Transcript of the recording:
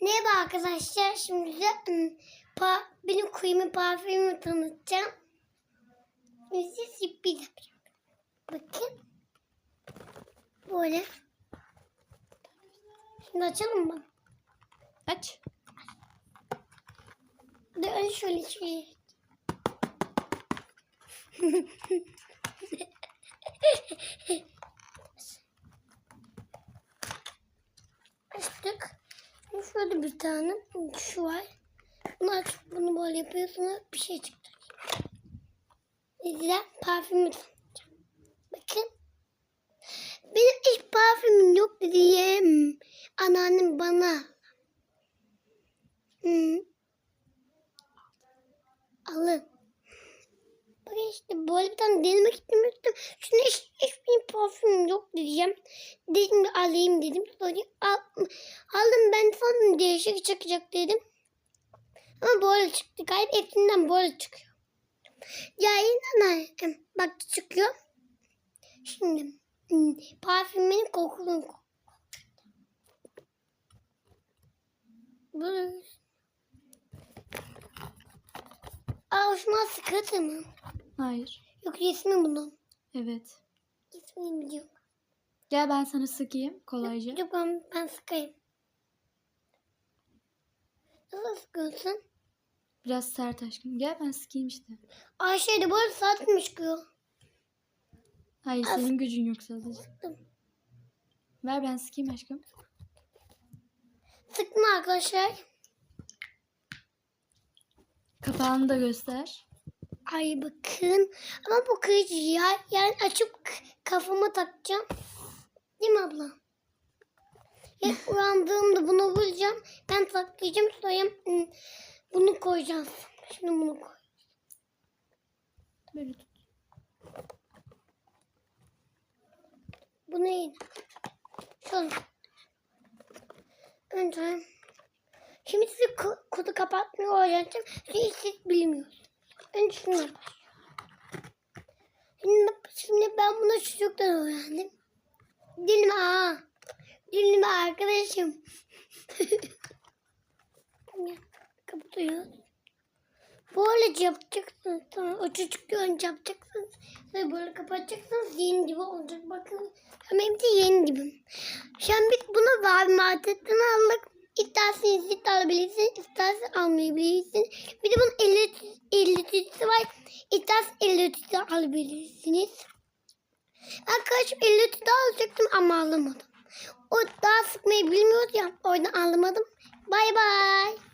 Merhaba arkadaşlar. Şimdi size pa, benim kuyumu parfümümü tanıtacağım. Şimdi size sürpriz yapacağım. Bakın. Böyle. Şimdi açalım mı? Aç. De önce şöyle şöyle. Açtık. Şöyle bir tane şu var. Bunu açıp bunu böyle yapıyorsunuz bir şey çıktı. Size parfümü tanıtacağım. Bakın. Benim hiç parfümüm yok diye anneannem bana hmm, alın. İşte böyle bir tane denemek istemiştim. Şuna hiç, hiç benim parfümüm yok diyeceğim. Dedim alayım dedim. Sonra al, aldım ben sandım değişik çıkacak dedim. Ama böyle çıktı. Galiba hepsinden böyle çıkıyor. Ya yine bak çıkıyor. Şimdi hmm, parfümün kokulun Böyle. Hoşuma sıkıntı mı? Hayır. Yok ismi bunun. Evet. İsmini biliyorum. Gel ben sana sıkayım kolayca. Yok ben, ben sıkayım. Nasıl sıkıyorsun? Biraz sert aşkım. Gel ben sıkayım işte. Ayşe de böyle saat mi çıkıyor? Hayır Az- senin gücün yok sadece. Sıktım. Ver ben sıkayım aşkım. Sıktım arkadaşlar. Kapağını da göster. Ay bakın. Ama bu kırıcı ya. Yani açıp kafama takacağım. Değil mi abla? Ya uyandığımda bunu bulacağım. Ben saklayacağım. Sonra bunu koyacağız. Şimdi bunu koy. Böyle tut. Bu neydi? Şöyle. Önce. Şimdi size ko- kodu kapatmayı öğreteceğim. Çünkü siz bilmiyorsunuz. Önce şunu başlayalım. Şimdi, şimdi ben bunu çocuktan öğrendim. Dilme ha. Dilme arkadaşım. Gel, Kapatıyoruz. Böyle yapacaksınız. Tamam. O çocuk önce yapacaksınız. Sonra böyle kapatacaksınız. Yeni gibi olacak. Bakın. Benim de yeni gibi. An biz bunu var marketten aldık. İsterseniz sit alabilirsiniz. İsterseniz almayabilirsiniz. Bir de bunun 50, 50 tütsü var. İsterseniz 50 tütsü alabilirsiniz. Arkadaşım 50 tütsü alacaktım ama alamadım. O daha sıkmayı bilmiyordu ya. O yüzden alamadım. Bay bay.